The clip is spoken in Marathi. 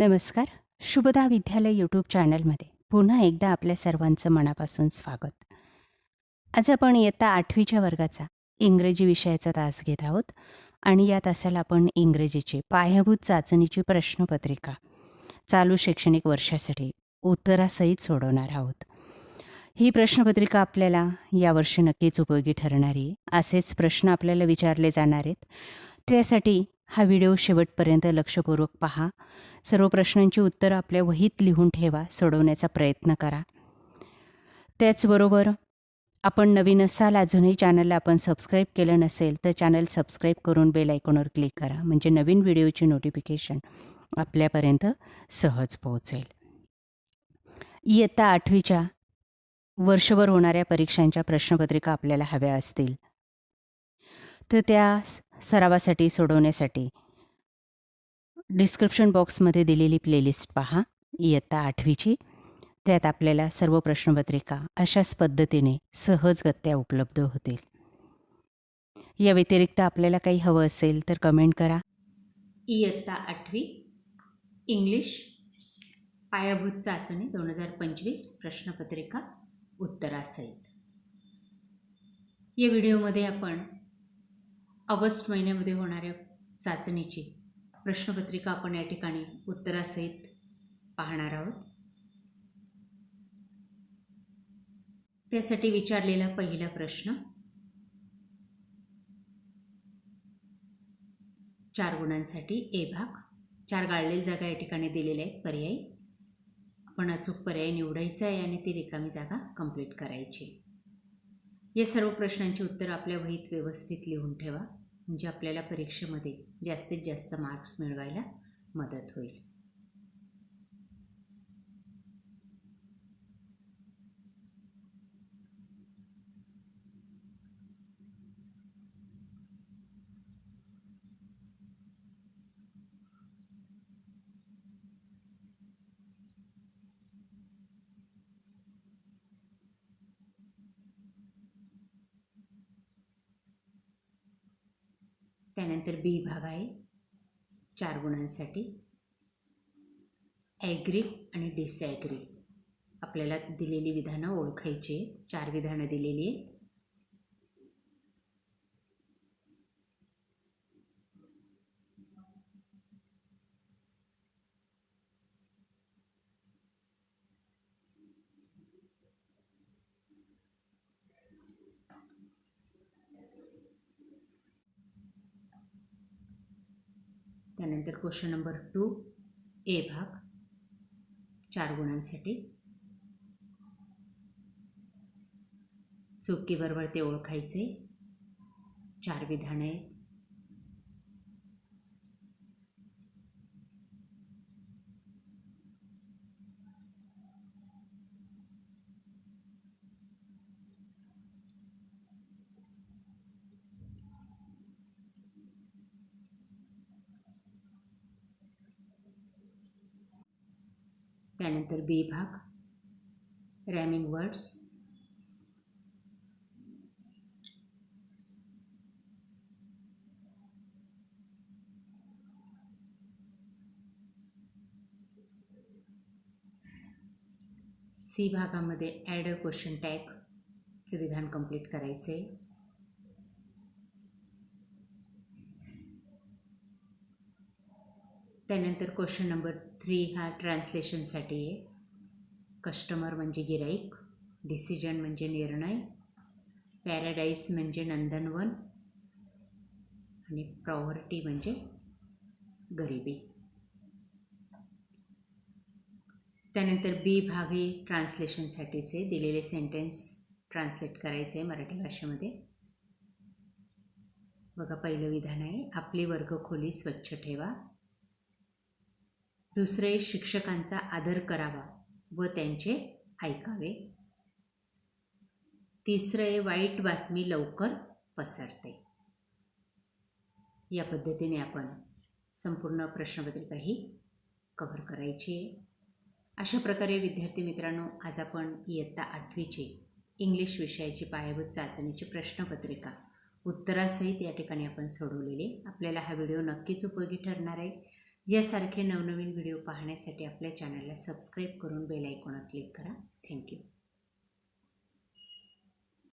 नमस्कार. शुभदा विद्यालय यूट्यूब चॅनलमध्ये पुन्हा एकदा आपल्या सर्वांचं मनापासून स्वागत. आज आपण इयत्ता आठवीच्या वर्गाचा इंग्रजी विषयाचा तास घेत आहोत आणि या तासाला आपण इंग्रजीची पायाभूत चाचणीची प्रश्नपत्रिका. चालू शैक्षणिक वर्षासाठी उत्तरासहित सोडवणार आहोत. ही प्रश्नपत्रिका आपल्याला यावर्षी नक्कीच उपयोगी ठरणारी असेच प्रश्न आपल्याला विचारले जाणार आहेत. त्यासाठी हा व्हिडिओ शेवटपर्यंत लक्षपूर्वक पहा. सर्व प्रश्नांची उत्तरं आपल्या वहीत लिहून ठेवा सोडवण्याचा प्रयत्न करा. त्याचबरोबर आपण नवीन असाल अजूनही चॅनलला आपण सबस्क्राईब केलं नसेल तर चॅनल सबस्क्राईब करून बेल आयकॉनवर क्लिक करा म्हणजे नवीन व्हिडिओची नोटिफिकेशन आपल्यापर्यंत सहज पोहोचेल. इयत्ता आठवीच्या वर्षभर होणाऱ्या परीक्षांच्या प्रश्नपत्रिका आपल्याला हव्या असतील. तर त्या सरावासाठी सोडवण्यासाठी. डिस्क्रिप्शन बॉक्समध्ये दिलेली प्लेलिस्ट पहा इयत्ता आठवीची. त्यात आपल्याला सर्व प्रश्नपत्रिका अशाच पद्धतीने सहजगत्या उपलब्ध होतील. या व्यतिरिक्त आपल्याला काही हवं असेल तर कमेंट करा. इयत्ता आठवी. इंग्लिश पायाभूत चाचणी दोन हजार पंचवीस प्रश्नपत्रिका उत्तरासहित. या व्हिडिओमध्ये आपण ऑगस्ट महिन्यामध्ये होणाऱ्या चाचणीची प्रश्नपत्रिका आपण या ठिकाणी उत्तरासहित पाहणार आहोत. त्यासाठी विचारलेला पहिला प्रश्न चार गुणांसाठी ए भाग चार गाळलेल्या जागा या ठिकाणी दिलेल्या आहेत पर्यायी. आपण अचूक पर्याय निवडायचा आहे आणि ती रिकामी जागा कंप्लीट करायची या सर्व प्रश्नांची उत्तरं आपल्या वहीत व्यवस्थित लिहून ठेवा. म्हणजे आपल्याला परीक्षेमध्ये जास्तीत जास्त मार्क्स मिळवायला मदत होईल. त्यानंतर बी भाग आहे. चार गुणांसाठी. ॲग्री आणि डिसॲग्री आपल्याला दिलेली विधानं ओळखायची चार विधानं दिलेली आहेत. त्यानंतर क्वेश्चन नंबर टू ए भाग चार गुणांसाठी. चुकीबरोबर ते ओळखायचे. चार विधानं आहेत. त्यानंतर बी भाग रॅमिंग वर्ड्स सी भागामध्ये ॲड अ क्वेश्चन टॅगचं विधान कंप्लीट करायचं. आहे त्यानंतर क्वेश्चन नंबर थ्री हा ट्रान्सलेशनसाठी आहे. कस्टमर म्हणजे गिराईक डिसिजन म्हणजे निर्णय पॅराडाईस म्हणजे नंदनवन आणि प्रॉवर्टी म्हणजे गरिबी. त्यानंतर बी भाग हे ट्रान्सलेशनसाठीचे दिलेले सेंटेन्स ट्रान्सलेट करायचे आहे मराठी भाषेमध्ये. बघा पहिलं विधान आहे. आपली वर्गखोली स्वच्छ ठेवा. दुसरे शिक्षकांचा आदर करावा व त्यांचे ऐकावे. तिसरे वाईट बातमी लवकर पसरते. या पद्धतीने आपण संपूर्ण प्रश्नपत्रिका ही कव्हर करायची आहे. अशा प्रकारे विद्यार्थी मित्रांनो आज आपण इयत्ता आठवीची इंग्लिश विषयाची पायाभूत चाचणीची प्रश्नपत्रिका उत्तरासहित या ठिकाणी आपण सोडवलेली आपल्याला हा व्हिडिओ नक्कीच उपयोगी ठरणार आहे. यासारखे नवनवीन व्हिडिओ पाहण्यासाठी आपल्या चॅनलला सबस्क्राईब करून बेल आयकॉनात क्लिक करा. Thank you.